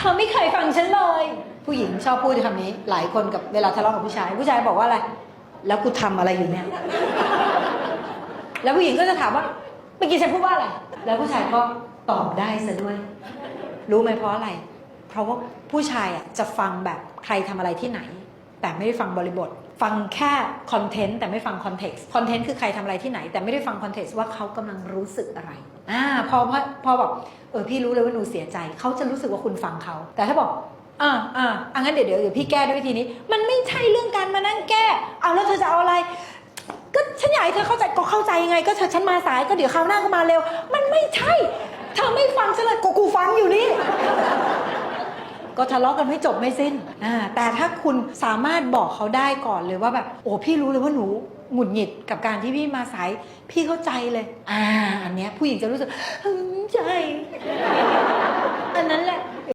ธอไม่เคยฟังฉันเลย ผู้หญิงชอบพูดคำนี้ หลายคนกับเวลาทะเลาะกับผู้ชาย ผู้ชายบอกว่าอะไร แล้วกูทำอะไรอยู่เนี่ย แล้วผู้หญิงก็จะถามว่าเมื่อกี้ฉันพูดว่าอะไร แล้วผู้ชายก็ตอบได้ซะด้วย รู้ไหมเพราะอะไร เพราะว่าผู้ชายอะจะฟังแบบใครทำอะไรที่ไหน แต่ไม่ได้ฟังบริบท ฟังแค่คอนเทนต์แต่ไม่ฟังคอนเท็กซ์คอนเทนต์คือใครทำอะไรที่ไหน แต่ไม่ได้ฟังคอนเท็กซ์ว่าเขากำลังรู้สึกอะไรอ่าพอพอพอบอกเออพี่รู้เลยว่าหนูเสียใจ เขาจะรู้สึกว่าคุณฟังเขา แต่ถ้าบอกอ่าอ่าอะงั้นเดี๋ยวเดี๋ยวเดี๋ยวพี่แก้ด้วยวิธีนี้ มันไม่ใช่เรื่องการมานั่งแก้ เอาแล้วเธอจะเอาอะไร ก็ฉันอยากให้เธอเข้าใจก็เข้าใจยังไง ก็เธอฉันมาสายก็เดี๋ยวคราวหน้าก็มาเร็ว มันไม่ใช่ เธอไม่ฟังฉันเลยก็กูฟังอยู่นี่ ก็ทะเลาะกันไม่จบไม่สิ้นอ่าแต่ถ้าคุณสามารถบอกเขาได้ก่อนเลยว่าแบบโอ้พี่รู้เลยว่าหนูหงุดหงิดกับการที่พี่มาสายพี่เข้าใจเลย อ่าอันเนี้ยผู้หญิงจะรู้สึกใช่